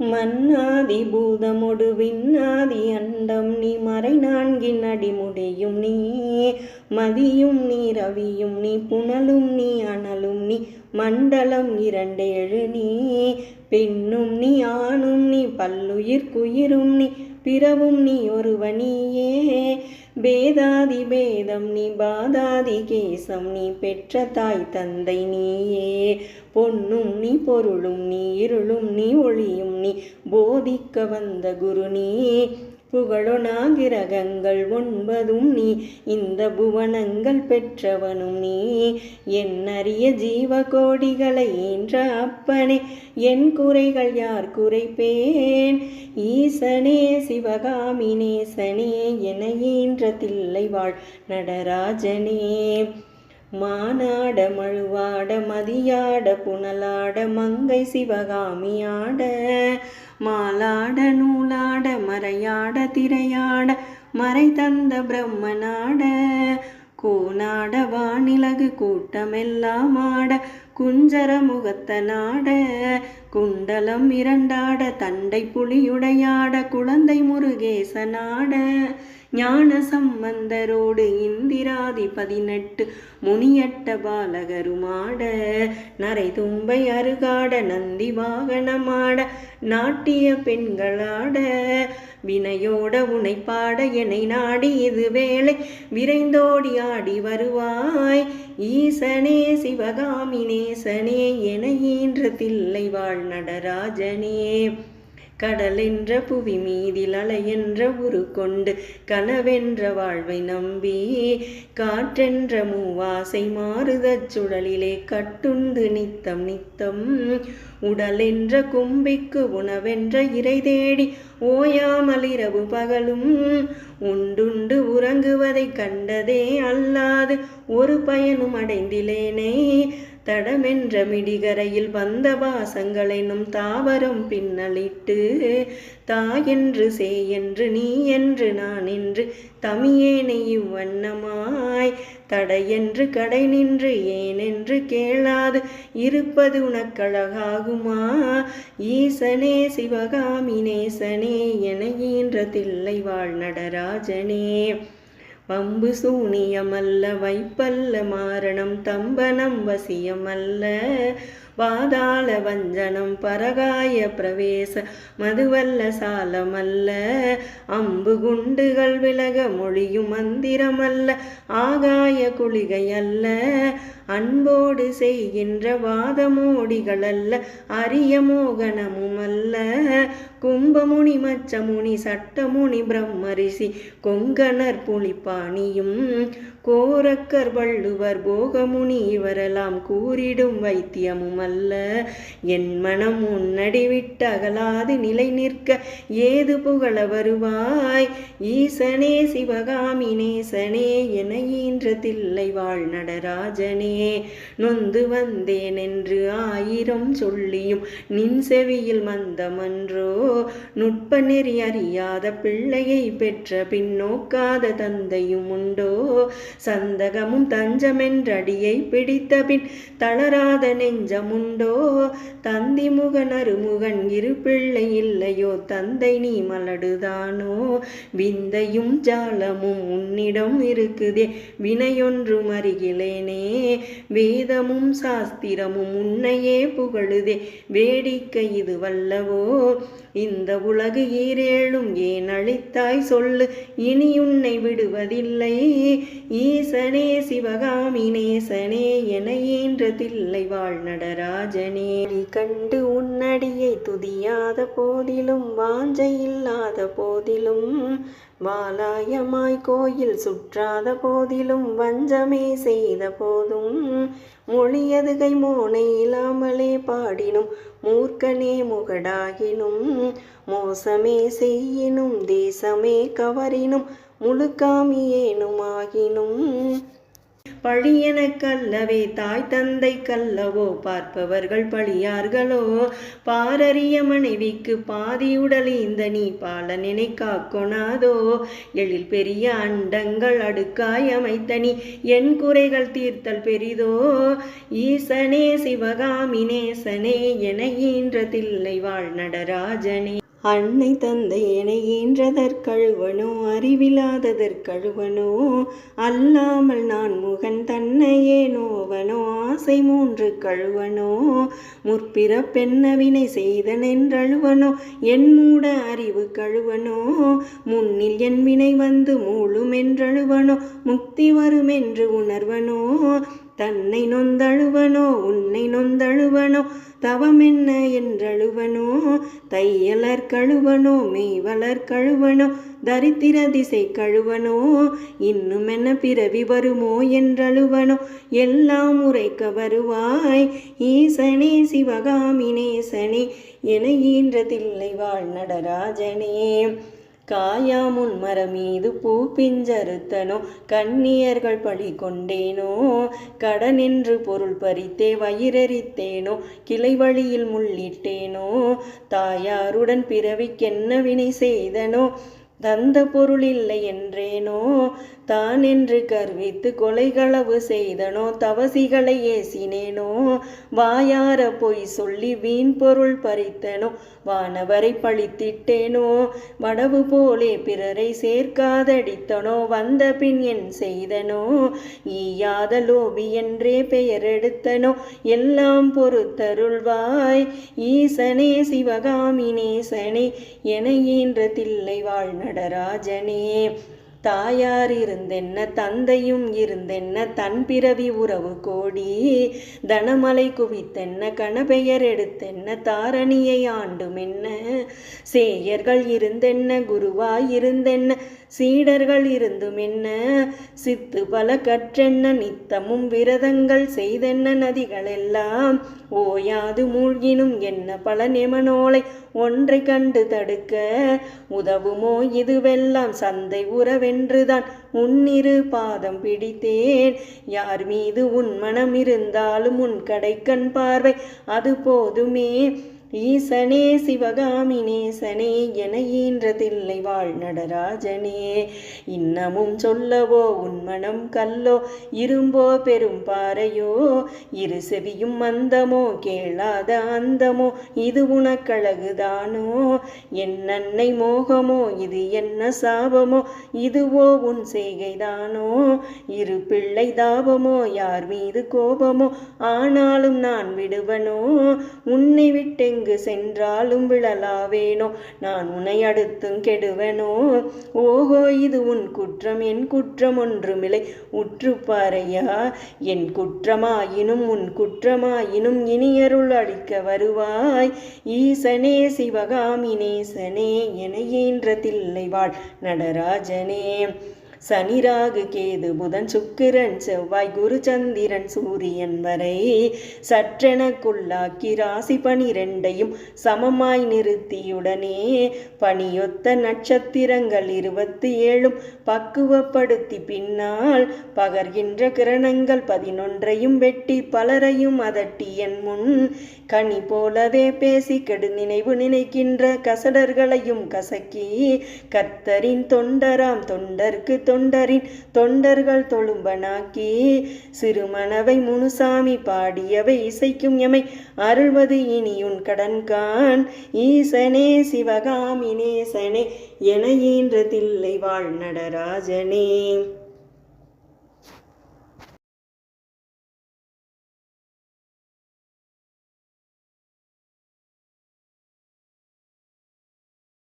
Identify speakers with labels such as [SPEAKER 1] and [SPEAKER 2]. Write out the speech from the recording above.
[SPEAKER 1] மன்னாதி பூதமொடு விண்ணாதி அண்டம் நீ மறை நான்கின் அடிமுடியும் நீ. மதியும் நீ ரவியும் நீ புனலும் நீ அனலும் நீ மண்டலம் இரண்டேழு நீ. பெண்ணும் நீ ஆணும் நீ பல்லுயிர்க்குயிரும் நீ பிறவும் நீ ஒருவனியே பேதாதி பேதம் நீ பாதாதி கேசம் நீ பெற்ற தாய் தந்தை நீயே. பொன்னும் நீ பொருளும் நீ இருளும் நீ ஒளியும் நீ போதிக்க வந்த குரு நீ புகழொனாகிரகங்கள் ஒன்பதும் நீ. இந்த புவனங்கள் பெற்றவனும் நீ. என்னறிய ஜீவ கோடிகளை ஈன்ற அப்பனே. என் குறைகள் யார் குறைப்பேன்? ஈசனே சிவகாமி நேசனே என ஈன்ற தில்லை வாழ் நடராஜனே. மானாட மழுவாட மதியாட புனலாட மங்கை சிவகாமியாட மாலாட நூலாட மறையாட திரையாட மறை தந்த பிரம்மனாட. கோனாட வானிலகு கூட்டமெல்லாம் ஆட குஞ்சர முகத்தனாட குண்டலம் இரண்டாட தண்டை புலியுடையாட குழந்தை முருகேசனாட ஞான சம்பந்தரோடு இந்திராதி பதினெட்டு முனியட்ட பாலகருமாட. நரை தும்பை அருகாட நந்தி வாகனமாட நாட்டிய பெண்களாட. வினையோட உனை பாட என்னை நாடி இது வேளை விரைந்தோடி ஆடி வருவாய். ஈசனே சிவகாமி நேசனே என ஈன்ற தில்லை வாழ் நடராஜனே. கடலென்ற புவி மீதில் அலையென்ற உரு கொண்டு கனவென்ற வாழ்வை நம்பி காற்றென்ற மூவாசை மாறுதச் சுழலிலே கட்டுண்டு நித்தம் நித்தம் உடலென்ற கும்பிக்கு உணவென்ற இறை தேடி ஓயாமல் இரவு பகலும் உண்டுண்டு உறங்குவதை கண்டதே அல்லாது ஒரு பயனும் அடைந்திலேனே. தடமென்ற மிடிகரையில் வந்த வாசங்களெனும் தாவரம் பின்னலிட்டு தாயென்று சேயென்று நீ என்று நான் என்று தமியேனை இவ்வண்ணமாய் தடையென்று கடை நின்று ஏனென்று கேளாது இருப்பது உனக்கழகாகுமா? ஈசனே சிவகாமி நேசனே என ஈன்ற தில்லை வாழ் நடராஜனே வம்பு சூனியமல்ல வைப்பல்ல மாரணம் தம்பனம் வசியமல்ல. பாதாள வஞ்சனம் பரகாய பிரவேச மதுவல்ல சாலமல்ல. அம்பு குண்டுகள் விலக மொழியும் மந்திரமல்ல ஆகாய குளிகையல்ல. அன்போடு செய்கின்ற வாதமோடிகள் அல்ல அரிய மோகனமும் அல்ல கும்பமுனி மச்சமுனி சட்டமுனி பிரம்மரிஷி கொங்கணர் புலிப்பாணியும் கோரக்கர் வள்ளுவர் போகமுனி இவரெல்லாம் கூறிடும் வைத்தியமும் அல்ல என் மனம் உன்னடி விட்டு அகலாது நிலை நிற்க ஏது புகழ வருவாய்? ஈசனே சிவகாமி நேசனே என ஈன்ற தில்லை வாழ் நடராஜனே. நொந்து வந்தேன் என்று ஆயிரம் சொல்லியும் நின் செவியில் மந்தமன்றோ? நுட்ப நெறி அறியாத பிள்ளையை பெற்ற பின்னோக்காத தந்தையும் உண்டோ? சந்தகமும் தஞ்சமென்றடியை பிடித்த பின் தளராத நெஞ்சமும் உண்டோ? தந்தி முகன் அருமுகன் இரு பிள்ளை இல்லையோ? தந்தை நீ மலடுதானோ? விந்தையும் ஜாலமும் உன்னிடம் இருக்குதே. வினையொன்றும் அருகிலேனே வேதமும் சாஸ்திரமும் உன்னையே புகழுதே. வேடிக்கை இது வல்லவோ? இந்த உலகு ஈரேழும் ஏன் அழித்தாய் சொல்லு? இனி உன்னை விடுவதில்லை. ஈசனே சிவகாமி நேசனே என ஈன்ற தில்லை வாழ் நடராஜனே கண்டு உன்னடியை துதியாத போதிலும் வாஞ்சை இல்லாத போதிலும் வாலாயமாய் கோயில் சுற்றாத போதிலும் வஞ்சமே செய்த போதும். மொழியதுகை மோனை இல்லாமலே பாடினும் மூர்க்கனே முகடாகினும். மோசமே செய்யினும் தேசமே கவரினும் முழுக்காமியேனுமாகினும். பழியெனக்கல்லவே தாய் தந்தை கல்லவோ பார்ப்பவர்கள் பழியார்களோ? பாரறிய மனைவிக்கு பாதியுடல் இந்த நீ பாலனினை காக்கொணாதோ எழில் பெரிய அண்டங்கள் அடுக்காய் அமைத்த நீ என் குறைகள் தீர்த்தல் பெரிதோ? ஈசனே சிவகாமினேசனே என ஈன்றதில்லை வாழ் நடராஜனே அன்னை தந்தை இணைகின்றதற்கழுவனோ ஈன்றதற்கழுவனோ அறிவிலாததற்கழுவனோ அல்லாமல் நான் முகன் தன்னையே நோவனோ ஆசை மூன்று கழுவனோ முற்பிற பெண்ணவினை செய்தனென்றழுவனோ என் மூட அறிவு கழுவனோ முன்னில் என் வினை வந்து மூழும் என்றழுவனோ முக்தி வரும் என்று உணர்வனோ தன்னை நொந்தழுவனோ உன்னை நொந்தழுவனோ தவமென்ன என்றழுவனோ தையலர் கழுவனோ மெய்வலர் கழுவனோ தரித்திர திசை கழுவனோ இன்னும் என்ன பிறவி வருமோ என்றழுவனோ எல்லாம் உரைக்க வருவாய். ஈசனே சிவகாமினேசனே என ஈன்றதில்லை வாழ் நடராஜனே காயாமுன் மரமீது பூ பிஞ்சறுத்தனோ? கண்ணியர்கள் பழி கொண்டேனோ? கடனென்று பொருள் பறித்தே வயிறறித்தேனோ கிளை வழியில் முள்ளிட்டேனோ? தாயாருடன் பிறவிக்கென்ன வினை செய்தனோ? தந்த பொருள் இல்லை என்றேனோ? தான் என்று கர்வித்து கொலைகளவு செய்தனோ தவசிகளை ஏசினேனோ? வாயார பொய் சொல்லி வீண் பொருள் பறித்தனோ? வானவரை பழித்திட்டேனோ? வடவு போலே பிறரை சேர்க்காதடித்தனோ? வந்த பின் என் செய்தனோ? ஈயாத லோபி என்றே பெயர் எடுத்தனோ எல்லாம் பொறுத்தருள்வாய். ஈசனே சிவகாமினேசனே என ஈன்ற தில்லை வாழ் நடராஜனே. தாயார் இருந்தென்ன தந்தையும் இருந்தென்ன தன் பிறவி உறவு கோடி? தனமலை குவித்தென்ன கணபெயர் எடுத்தென்ன தாரணியை ஆண்டுமென்ன? சேயர்கள் இருந்தென்ன குருவாய் இருந்தென்ன சீடர்கள் இருந்துமென்ன சித்து பல கற்றென்ன நித்தமும் விரதங்கள் செய்தென்ன நதிகளெல்லாம்? ஓயாது மூழ்கினும் என்ன பல நெமனோலை ஒன்றை கண்டு தடுக்க? உதவுமோ இதுவெல்லாம் சந்தை உறவென்றுதான் உன்னிரு பாதம் பிடித்தேன். யார் மீது உன் மனம் இருந்தாலும் உன் கடைக்கண் பார்வை அது போதுமே. ஈசனே சிவகாமினேசனே என ஈன்றதில்லை வாழ் நடராஜனே. இன்னமும் சொல்லவோ உன்மணம் கல்லோ? இரும்போ பெரும் பாறையோ? இரு செவியும் மந்தமோ கேளாத அந்தமோ? இது உனக்கழகுதானோ என் அன்னை மோகமோ? இது என்ன சாபமோ? இதுவோ உன் செய்கைதானோ இரு பிள்ளை தாபமோ? யார் மீது கோபமோ? ஆனாலும் நான் விடுவனோ? உன்னை விட்டெங்க எங்கு சென்றாலும் விழலாவேனோ? நான் உன்னை அடுத்தும் கெடுவனோ? ஓஹோ இது உன் குற்றம் என் குற்றம் ஒன்றுமில்லை. உற்று பாறையா என் குற்றமாயினும் உன் குற்றமாயினும் இனியருள் அளிக்க வருவாய். ஈசனே சிவகாமினேசனே என ஈன்ற தில்லை வாழ். நடராஜனே சனி ராகு கேது புதன் சுக்கிரன் செவ்வாய் குரு சந்திரன் சூரியன் வரை. சற்றெனக்குள்ளாக்கி ராசி பனிரெண்டையும் சமமாய் நிறுத்தியுடனே பனியொத்த நட்சத்திரங்கள் இருபத்தி ஏழும் பக்குவப்படுத்தி பின்னால் பகர்கின்ற கிரணங்கள் பதினொன்றையும் வெட்டி பலரையும் அதட்டி என் முன் கனி போலவே பேசி கெடு நினைவு நினைக்கின்ற கசடர்களையும் கசக்கி கர்த்தரின் தொண்டராம் தொண்டர்க்கு தொண்டரின் தொண்டர்கள் தொழும்பனாக்கி சிறுமணவை முனுசாமி பாடியவை இசைக்கும் எமை அருள்வது இனியுன் கடன்கான் ஈசனே சிவகாமினேசனே என ஈன்றதில்லை வாழ் நடராஜனே